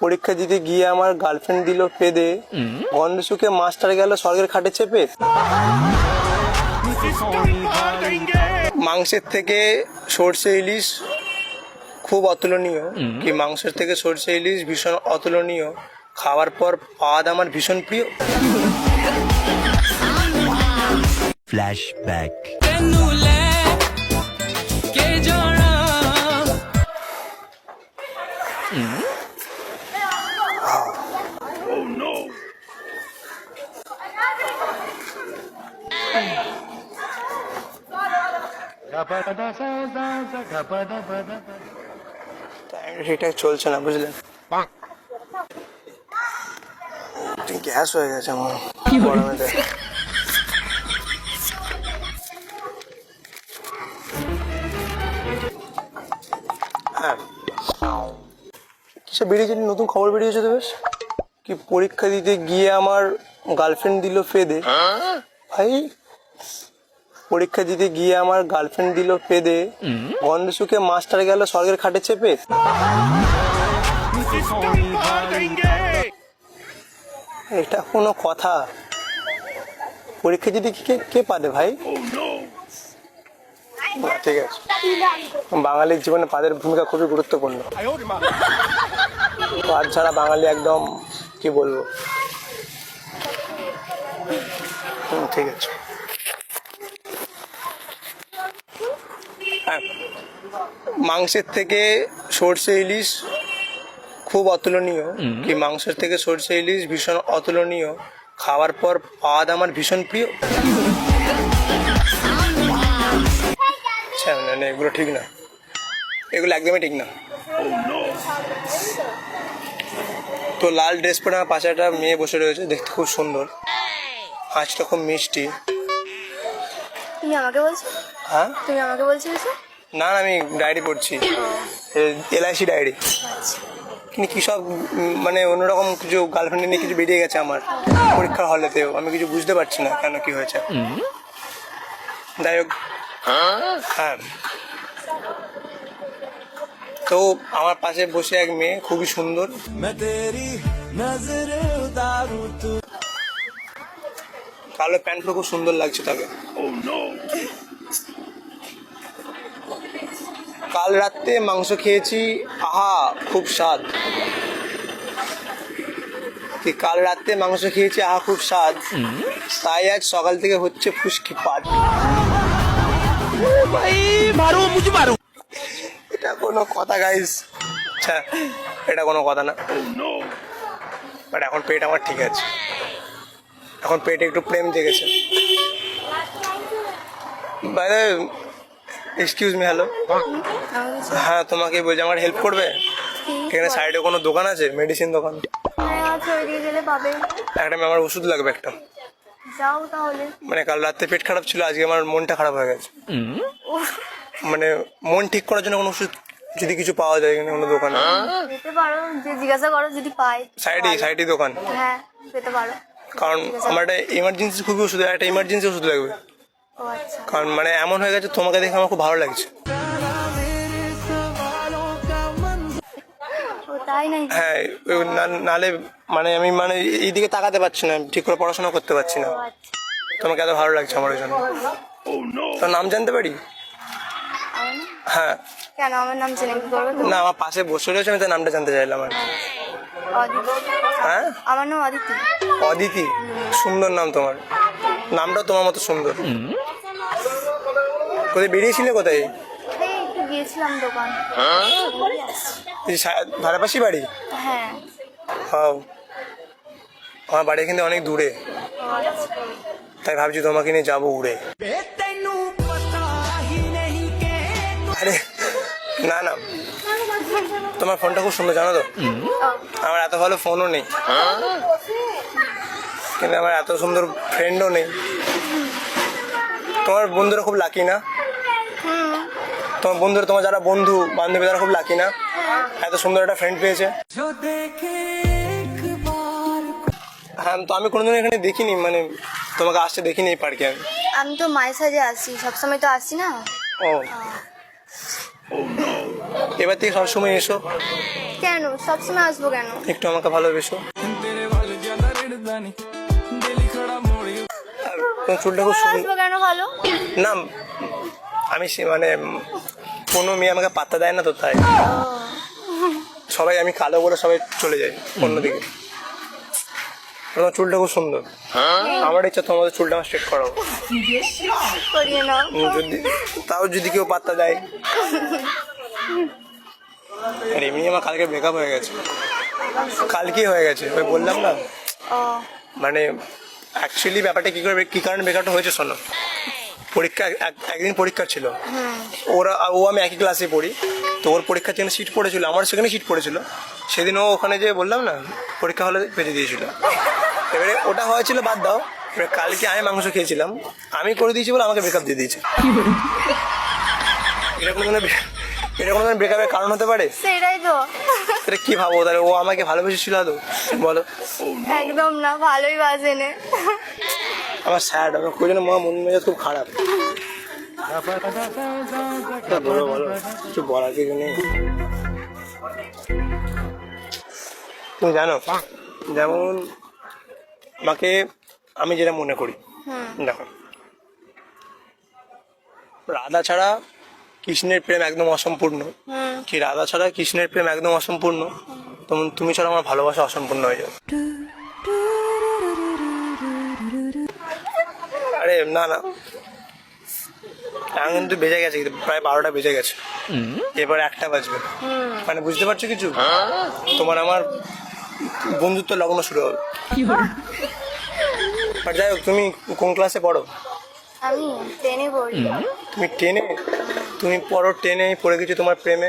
পরীক্ষা দিতে গিয়ে আমার গার্লফ্রেন্ড দিল পেদে গন্ধ শুকে মাস্টার গেল স্বর্গের খাটে চেপে। মাংসের থেকে সর্ষে ইলিশ খুব অতুলনীয়। কি মাংসের থেকে সর্ষে ইলিশ ভীষণ অতুলনীয়। খাওয়ার পর পাদ আমার ভীষণ প্রিয়। Flashback. ਤੈਨੂੰ ঠিকঠাক চলছে না বুঝলেন গ্যাস হয়ে গেছে আমার গরমেতে হ্যাঁ। কিসে বেরিয়েছে নতুন খবর বেরিয়েছে তো বেশ। কি পরীক্ষা দিতে গিয়ে আমার গার্লফ্রেন্ড দিল ফেদে ভাই পরীক্ষা দিতে গিয়ে আমার গার্লফ্রেন্ড দিল পেদে। গন্ধ শুকে মাস্টার গেল স্বর্গের খাটে চেপে। এটা কোনো কথা। পরীক্ষা দিতে কে কে পাদে ভাই? ঠিক আছে। বাঙালির জীবনে পাদের ভূমিকা খুবই গুরুত্বপূর্ণ। পাদ ছাড়া বাঙালি একদম কি বলব? ঠিক আছে। মাংসের থেকে সর্ষে ইলিশ খুব অতুলনীয়। কি মাংসের থেকে সর্ষে ইলিশ ভীষণ অতুলনীয়। খাওয়ার পর পাদ আমার ভীষণ প্রিয়। আচ্ছা না না এগুলো ঠিক না। এগুলো একদমই ঠিক না। তো লাল ড্রেস পরে আমার পাশে একটা মেয়ে বসে রয়েছে দেখতে খুব সুন্দর। হাঁচটা খুব মিষ্টি। তুমি আমাকে বলছো? হ্যাঁ? তুমি আমাকে বলছো না না আমি ডায়েরি পড়ছি। এলআইসি ডায়েরি কিন্তু কি সব মানে অন্যরকম কিছু গার্লফ্রেন্ড নিয়ে কিছু বেরিয়ে গেছে আমার পরীক্ষার হলেতেও। আমি কিছু বুঝতে পারছি না কেন কি হয়েছে। যাই হোক। হ্যাঁ। তো আমার পাশে বসে এক মেয়ে খুবই সুন্দর। কালো প্যান্ট খুব সুন্দর লাগছে তাকে। কাল রাত্রে মাংস খেয়েছি। আহা, খুব স্বাদ। কাল রাত্রে মাংস খেয়েছি, আহা, খুব স্বাদ। তাই আজ সকাল থেকে হচ্ছে ফুসকি পাট। এটা কোনো কথা গাইস এটা কোনো কথা না। বাট এখন পেট আমার ঠিক আছে। এখন পেটে একটু প্রেম জেগেছে। এক্সকিউজ মি হ্যালো হ্যাঁ তোমাকে বলছি আমার হেল্প করবে? এখানে সাইডে কোনো দোকান আছে? মেডিসিন দোকান? একটা আমার ওষুধ লাগবে একটা। মানে কাল রাতে পেট খারাপ ছিল আজকে আমার মনটা খারাপ হয়ে গেছে। মানে মন ঠিক করার জন্য কোনো ওষুধ যদি কিছু পাওয়া যায় এখানে কোনো দোকানে। যেতে পারো যে জিজ্ঞাসা করো যদি পাই সাইডে সাইডে দোকান? হ্যাঁ পারো। কারণ আমার একটা ইমার্জেন্সি খুবই ওষুধ একটা ইমার্জেন্সি ওষুধ লাগবে। কারণ মানে এমন হয়ে গেছে তোমাকে দেখে আমার খুব ভালো লাগছে। হ্যাঁ না- নালে মানে আমি মানে এইদিকে তাকাতে পারছি না ঠিক করে পড়াশোনা করতে পারছি না। আচ্ছা। তোমাকে এত ভালো লাগছে আমার ওই জন্য। তোর নাম জানতে পারি? হ্যাঁ। কেন আমার নাম জেনে কি করবে না আমার পাশে বসে রয়েছে আমি তার নামটা জানতে চাইলাম আর হ্যাঁ? আমার নাম অদিতি। অদিতি? সুন্দর নাম তোমার। নামটা তোমার মতো সুন্দর। কোথায় বেরিয়েছিলে কোথায়? গিয়েছিলাম দোকান। ধারাপাশি বাড়ি? হ্যাঁ। আমার বাড়ি কিন্তু অনেক দূরে। তাই ভাবছি তোমাকে নিয়ে যাব উড়ে। আরে না না। তোমার ফোনটা খুব সুন্দর জানো তো? আমার এত ভালো ফোনও নেই। কিন্তু আমার এত সুন্দর ফ্রেন্ডও নেই। তোমার বন্ধুরা খুব লাকি না? তোমার বন্ধুরা তোমার যারা বন্ধু বান্ধবী তারা খুব লাকি না? এত সুন্দর একটা ফ্রেন্ড পেয়েছে। হ্যাঁ তো আমি কোনোদিন এখানে দেখিনি মানে তোমাকে আসতে দেখিনি এই পার্কে আমি। আমি তো মায়ের সাজে আসি সবসময় তো আসি না? ও। এবার থেকে সবসময় এসো। কেন? সবসময় আসব কেন? একটু আমাকে ভালোবেসো। চুলটা খুব সুন্দর কেন ভালো? না আমি মানে কোনো মেয়ে আমাকে পাত্তা দেয় না তো তাই। সবাই আমি কালো বলে সবাই চলে যায় অন্যদিকে। তোমার চুলটা খুব সুন্দর। আমার ইচ্ছা তোমাদের চুলটা আমার স্ট্রেট উম, যদি তাও যদি কেউ পাত্তা দেয়। আর এমনি আমার কালকে ব্রেকআপ হয়ে গেছে। কালকেই হয়ে গেছে ওই বললাম না। মানে অ্যাকচুয়ালি ব্যাপারটা কী করে কী কারণে ব্রেকআপটা হয়েছে শোনো? পরীক্ষা এক- একদিন পরীক্ষা ছিল। ওরা ও আমি একই ক্লাসে পড়ি। তো ওর পরীক্ষার জন্য সিট পড়েছিল আমার সেখানে সিট পড়েছিল। সেদিন ও ওখানে যে বললাম না পরীক্ষা হলে বেঁধে দিয়েছিল। এবারে ওটা হয়েছিল বাদ দাও। এবারে কালকে আমি মাংস খেয়েছিলাম। আমি করে দিয়েছি বলে আমাকে ব্রেকআপ দিয়ে দিয়েছে। এরকম কোনো এটা কোনো ব্রেকআপের কারণ হতে পারে? সেটাই তো। তাহলে কি ভাবো? তাহলে ও আমাকে ভালোবেসেছিল আদৌ বলো। একদম না ভালোই বাজে নে। আমার স্যাড আমার কোই জন্য মন মেজাজ খুব খারাপ। বলো বলো। কিছু বলার কিছু নেই। তুমি জানো যেমন আমাকে আমি যেটা মনে করি দেখো। রাধা ছাড়া কৃষ্ণের প্রেম একদম অসম্পূর্ণ। কি রাধা ছাড়া কৃষ্ণের প্রেম একদম অসম্পূর্ণ? তেমন তুমি ছাড়া আমার ভালোবাসা অসম্পূর্ণ হয়ে যাবে। আরে না না। এখন কিন্তু বেজে গেছে কিন্তু প্রায় বারোটা বেজে গেছে। এবার একটা বাজবে। মানে বুঝতে পারছ কিছু? তোমার আমার বন্ধুত্ব লগ্ন শুরু হবে। আর যাই হোক তুমি কোন ক্লাসে পড়ো? আমি ট্রেনে পড়ি। তুমি টেনে তুমি পরো টেনে পড়ে গেছো তোমার প্রেমে।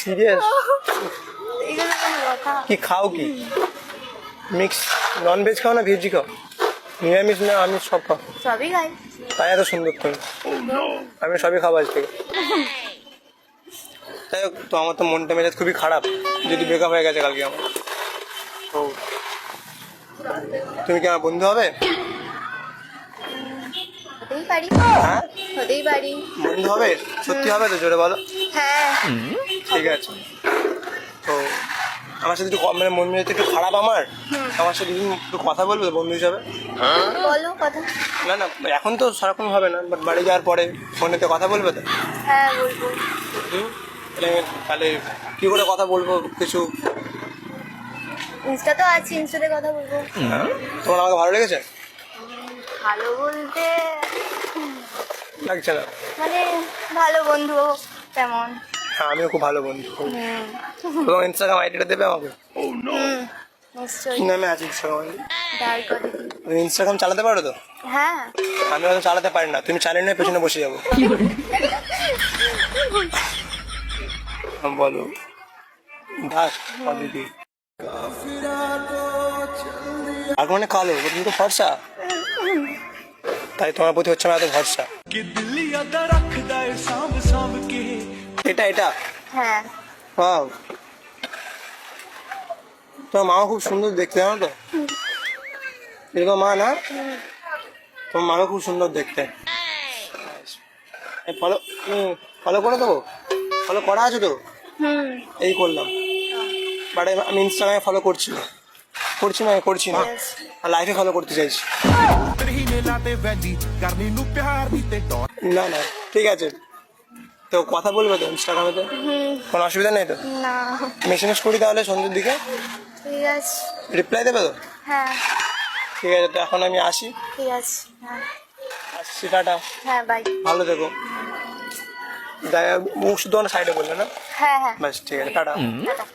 সিরিয়াস কি খাও কি? মিক্স নন ভেজ খাও না ভেজি খাও? নিরামিষ না আমিষ সব খাও। সবই খাই। তাই এত সুন্দর তুমি। আমি সবই খাব আজ থেকে। তাই হোক তো আমার তো মনটা মেজাজ খুবই খারাপ। যদি ব্রেকআপ হয়ে গেছে কালকে আমার। ও তুমি কি আমার বন্ধু হবে? পারি। হ্যাঁ? হতেই পারি। বন্ধু হবে? সত্যি হবে তো জোরে বলো? হ্যাঁ। ঠিক আছে। তো আমার সাথে একটু মানে মন মেজাজ একটু খারাপ আমার? আমার সাথে তুমি একটু কথা বলবে বন্ধু হিসাবে? বলো কথা। না না এখন তো সেরকম হবে না বাট বাড়ি যাওয়ার পরে ফোনেতে কথা বলবে তো? হ্যাঁ বলব। তাহলে কি করে কথা বলব কিছু? ইনস্টা তো আছে ইনস্টাতে কথা বলব। তোমার আমাকে ভালো লেগেছে? ভালো বলতে লাগছে না। মানে ভালো বন্ধু তেমন। হ্যাঁ আমিও খুব ভালো বন্ধু। তোমার ইনস্টাগ্রাম আইডিটা দেবে আমাকে? কি নামে আছে ইনস্টাগ্রাম তুমি ইনস্টাগ্রাম চালাতে পারো তো? হ্যাঁ। আমি হয়তো চালাতে পারি না। তুমি চালিয়ে নিয়ে পেছনে বসে যাব। হ্যাঁ, বলো। দাস দিদি আর মানে কালো তুমি তো ফর্সা। তাই তোমার প্রতি হচ্ছে না এত ভরসা। এটা এটা? হ্যাঁ। তোমার মাও খুব সুন্দর দেখতে জানো তো? এরকম মা না? তোমার মাকে খুব সুন্দর দেখতে। ফলো ফলো করে দেবো ফলো করা আছে তো? এই করলাম। বাট আমি ইনস্টাগ্রামে ফলো করছি। করছি না করছি না। আর লাইফে ফলো করতে চাইছি। ਤੇਰੀ ਨੇ ਲਾਤੇ ਵੈਲੀ ਕਰਨੀ ਨੂੰ ਪਿਆਰ ਦੀ ਤੇ ਡੋਰ না না ঠিক আছে তো কথা বলবে তো ইনস্টাগ্রামেতে কোনো অসুবিধা নেই তো না মেসেজ করি তাহলে সন্ধ্যের দিকে ঠিক আছে রিপ্লাই দেবে তো হ্যাঁ ঠিক আছে তো এখন আমি আসি ঠিক আছে হ্যাঁ আসছি টাটা হ্যাঁ বাই ভালো থেকো যাই হোক, মুখ শুধু সাইডে বললে না হ্যাঁ হ্যাঁ ব্যাস ঠিক আছে টাটা টাটা